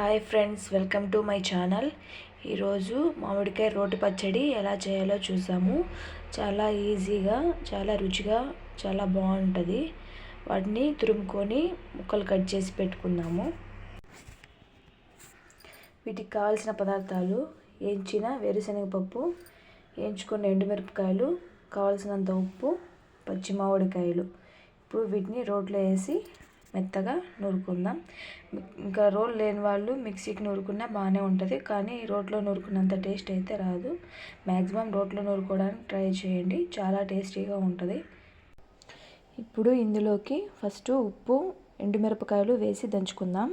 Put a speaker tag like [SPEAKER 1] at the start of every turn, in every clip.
[SPEAKER 1] Hi friends welcome to my channel. ఈరోజు మామిడికాయ రోటి పచ్చడి ఎలా చేయాలో చూసాము. చాలా ఈజీగా చాలా రుచిగా చాలా బాగుంటుంది. వాటిని తురుముకొని ముక్కలు కట్ చేసి పెట్టుకుందాము. వీటికి కావాల్సిన పదార్థాలు వేయించిన వేరుశనగపప్పు వేయించుకున్న ఎండుమిరపకాయలు కావాల్సినంత ఉప్పు పచ్చి మామిడికాయలు ఇప్పుడు వీటిని రోట్లో వేసి మెత్తగా నూరుకుందాం. ఇంకా రోల్ లేని వాళ్ళు మిక్సీకి నూరుకున్నా బాగానే ఉంటుంది. కానీ రోట్లో నూరుకున్నంత టేస్ట్ అయితే రాదు. మ్యాక్సిమం రోట్లో నూరుకోవడానికి ట్రై చేయండి. చాలా టేస్టీగా ఉంటుంది. ఇప్పుడు ఇందులోకి ఫస్ట్ ఉప్పు ఎండుమిరపకాయలు వేసి దంచుకుందాం.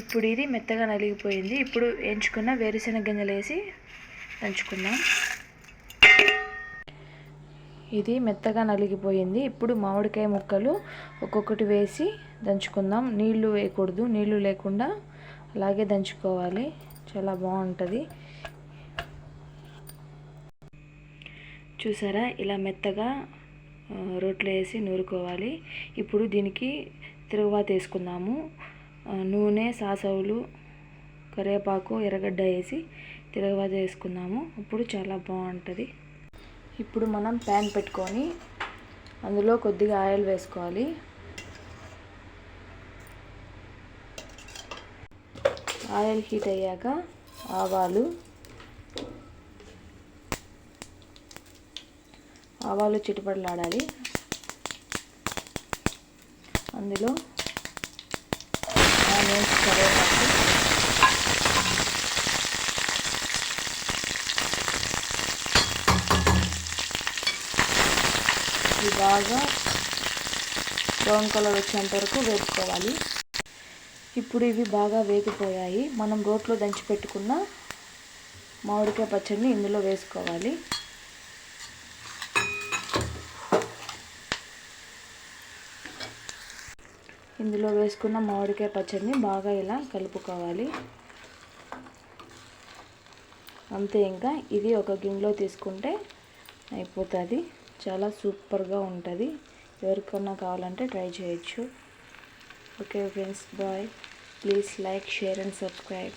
[SPEAKER 1] ఇప్పుడు ఇది మెత్తగా నలిగిపోయింది. ఇప్పుడు వేయించుకున్న వేరుశెనగ గింజలు వేసి దంచుకుందాం. ఇది మెత్తగా నలిగిపోయింది. ఇప్పుడు మామిడికాయ ముక్కలు ఒక్కొక్కటి వేసి దంచుకుందాం. నీళ్ళు వేయకూడదు. నీళ్ళు లేకుండా అలాగే దంచుకోవాలి. చాలా బాగుంటుంది. చూసారా? ఇలా మెత్తగా రోట్లో వేసి నూరుకోవాలి. ఇప్పుడు దీనికి తిరుగుబాటు వేసుకుందాము. నూనె సాసవులు కరివేపాకు ఎర్రగడ్డ వేసి తిరగబాత వేసుకున్నాము ఇప్పుడు చాలా బాగుంటుంది. ఇప్పుడు మనం ప్యాన్ పెట్టుకొని అందులో కొద్దిగా ఆయిల్ వేసుకోవాలి. ఆయిల్ హీట్ అయ్యాక ఆవాలు ఆవాలు చిటపడలాడాలి. అందులో కరివేపాకు ఇది బాగా బ్రౌన్ కలర్ వచ్చేంత వరకు వేపుకోవాలి. ఇప్పుడు ఇవి బాగా వేగిపోయాయి. మనం రోట్లో దంచి పెట్టుకున్న మామిడికాయ పచ్చడిని ఇందులో వేసుకోవాలి. ఇందులో వేసుకున్న మామిడికాయ పచ్చడిని బాగా ఇలా కలుపుకోవాలి. అంతే ఇంకా ఇది ఒక గిన్నెలో తీసుకుంటే అయిపోతుంది. చాలా సూపర్గా ఉంటుంది. ఎవరికన్నా కావాలంటే ట్రై చేయొచ్చు. Okay friends bye. Please like share and subscribe.